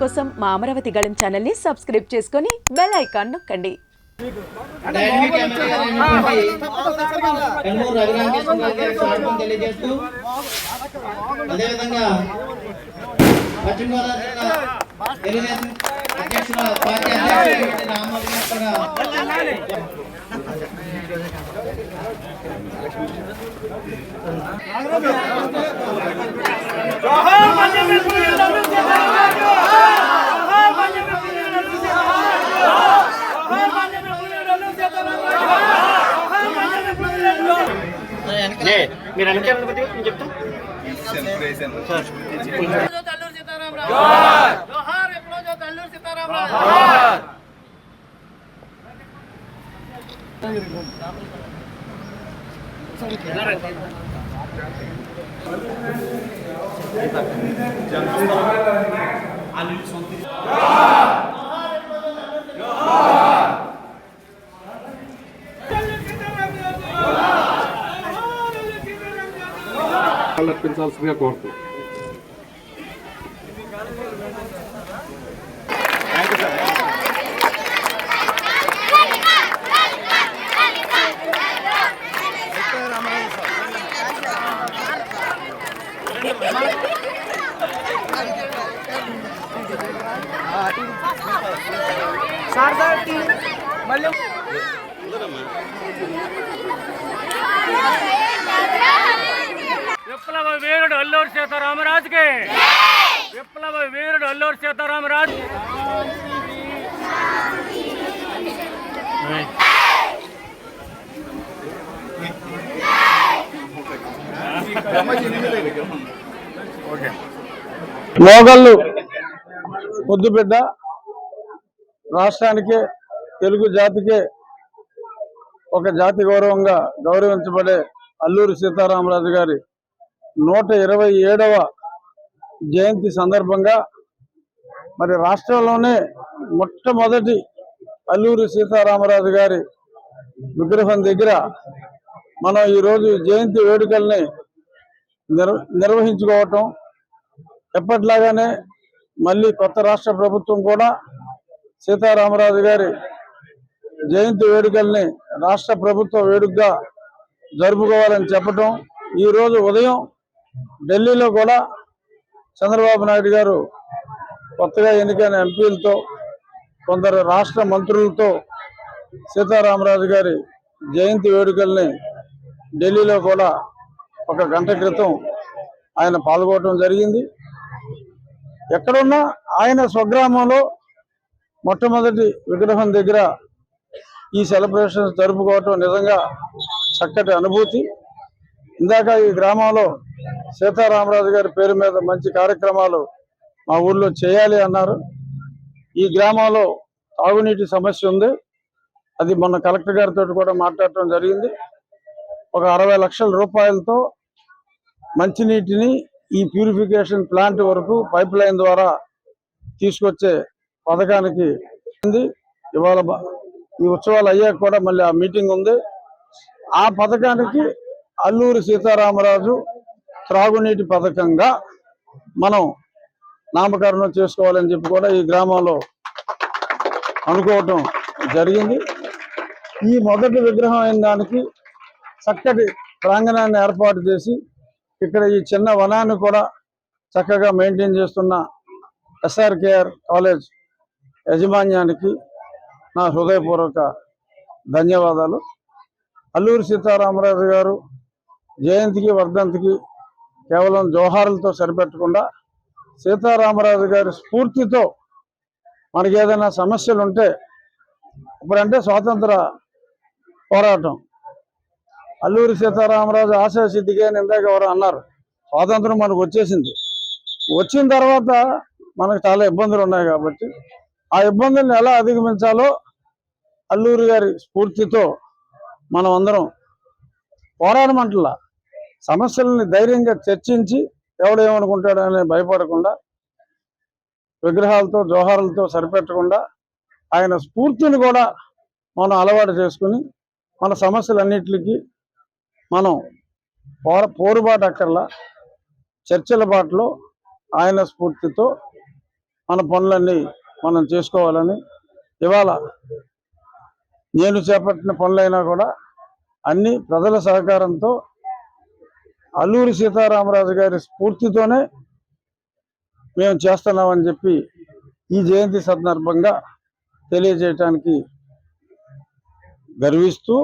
కోసం మా అమరావతి గళం ఛానల్ని సబ్స్క్రైబ్ చేసుకొని బెల్ ఐకాన్ నొక్కండి. డైనమిక్ అదేవిధంగా పశ్చిమ గోదావరి అధ్యక్షుల పార్టీ అధ్యక్షుడు రామోజీ కూడా మీరు అనుకోండి కొద్దిగా నేను చెప్తా తల్లూరు సీతారామరావు జోహార్ ఎప్పుడో తల్లూరు సీతారామరావు అర్పించాల్సిందిగా కోరుతూ విప్లవ వీరుడు అల్లూరు సీతారామరాజుకి. విప్లవ వీరుడు అల్లూరు సీతారామరాజు మోగళ్ళు ముద్దుబిడ్డ రాష్ట్రానికే తెలుగు జాతికే ఒక జాతి గౌరవంగా గౌరవించబడే అల్లూరి సీతారామరాజు గారి నూట ఇరవై ఏడవ జయంతి సందర్భంగా మరి రాష్ట్రంలోనే మొట్టమొదటి అల్లూరి సీతారామరాజు గారి విగ్రహం దగ్గర మనం ఈరోజు జయంతి వేడుకల్ని నిర్ నిర్వహించుకోవటం ఎప్పట్లాగానే మళ్ళీ కొత్త రాష్ట్ర ప్రభుత్వం కూడా సీతారామరాజు గారి జయంతి వేడుకల్ని రాష్ట్ర ప్రభుత్వ వేడుకగా జరుపుకోవాలని చెప్పటం. ఈరోజు ఉదయం ఢిల్లీలో కూడా చంద్రబాబు నాయుడు గారు కొత్తగా ఎన్నికైన ఎంపీలతో కొందరు రాష్ట్ర మంత్రులతో సీతారామరాజు గారి జయంతి వేడుకల్ని ఢిల్లీలో కూడా ఒక గంట క్రితం ఆయన పాల్గొనడం జరిగింది. ఎక్కడున్నా ఆయన స్వగ్రామంలో మొట్టమొదటి విగ్రహం దగ్గర ఈ సెలబ్రేషన్స్ జరుపుకోవటం నిజంగా చక్కటి అనుభూతి. ఇందాక ఈ గ్రామంలో సీతారామరాజు గారి పేరు మీద మంచి కార్యక్రమాలు మా ఊర్లో చేయాలి అన్నారు. ఈ గ్రామంలో తాగునీటి సమస్య ఉంది. అది మొన్న కలెక్టర్ గారితో కూడా మాట్లాడటం జరిగింది. ఒక అరవై లక్షల రూపాయలతో మంచినీటిని ఈ ప్యూరిఫికేషన్ ప్లాంట్ వరకు పైప్ లైన్ ద్వారా తీసుకొచ్చే పథకానికి ఉంది. ఇవాళ ఈ ఉత్సవాలు అయ్యాక కూడా మళ్ళీ ఆ మీటింగ్ ఉంది. ఆ పథకానికి అల్లూరి సీతారామరాజు త్రాగునీటి పథకంగా మనం నామకరణం చేసుకోవాలని చెప్పి కూడా ఈ గ్రామంలో అనుకోవటం జరిగింది. ఈ మొదటి విగ్రహం అయిన దానికి చక్కటి ప్రాంగణాన్ని ఏర్పాటు చేసి ఇక్కడ ఈ చిన్న వనాన్ని కూడా చక్కగా మెయింటైన్ చేస్తున్న ఎస్ఆర్కేఆర్ కాలేజ్ యాజమాన్యానికి నా హృదయపూర్వక ధన్యవాదాలు. అల్లూరి సీతారామరాజు గారు జయంతికి వర్ధంతికి కేవలం జోహార్లతో సరిపెట్టకుండా సీతారామరాజు గారి స్ఫూర్తితో మనకి ఏదైనా సమస్యలు ఉంటే ఇప్పుడంటే స్వాతంత్ర పోరాటం. అల్లూరి సీతారామరాజు ఆశయ అని ఇందాక ఎవరు అన్నారు. స్వాతంత్రం మనకు వచ్చేసింది. వచ్చిన తర్వాత మనకు చాలా ఇబ్బందులు ఉన్నాయి కాబట్టి ఆ ఇబ్బందులను ఎలా అధిగమించాలో అల్లూరి గారి స్ఫూర్తితో మనం అందరం పోరాడమంటలా. సమస్యలని ధైర్యంగా చర్చించి ఎవడేమనుకుంటాడని భయపడకుండా విగ్రహాలతో జోహారులతో సరిపెట్టకుండా ఆయన స్ఫూర్తిని కూడా మనం అలవాటు చేసుకుని మన సమస్యలన్నిటికీ మనం పోర పోరుబాటు అక్కర్లా చర్చల బాటలో ఆయన స్ఫూర్తితో మన పనులన్నీ మనం చేసుకోవాలని ఇవాళ నేను చేపట్టిన పనులైనా కూడా అన్ని ప్రజల సహకారంతో అల్లూరి సీతారామరాజు గారి స్ఫూర్తితోనే మేము చేస్తున్నామని చెప్పి ఈ జయంతి సందర్భంగా తెలియజేయటానికి గర్విస్తూ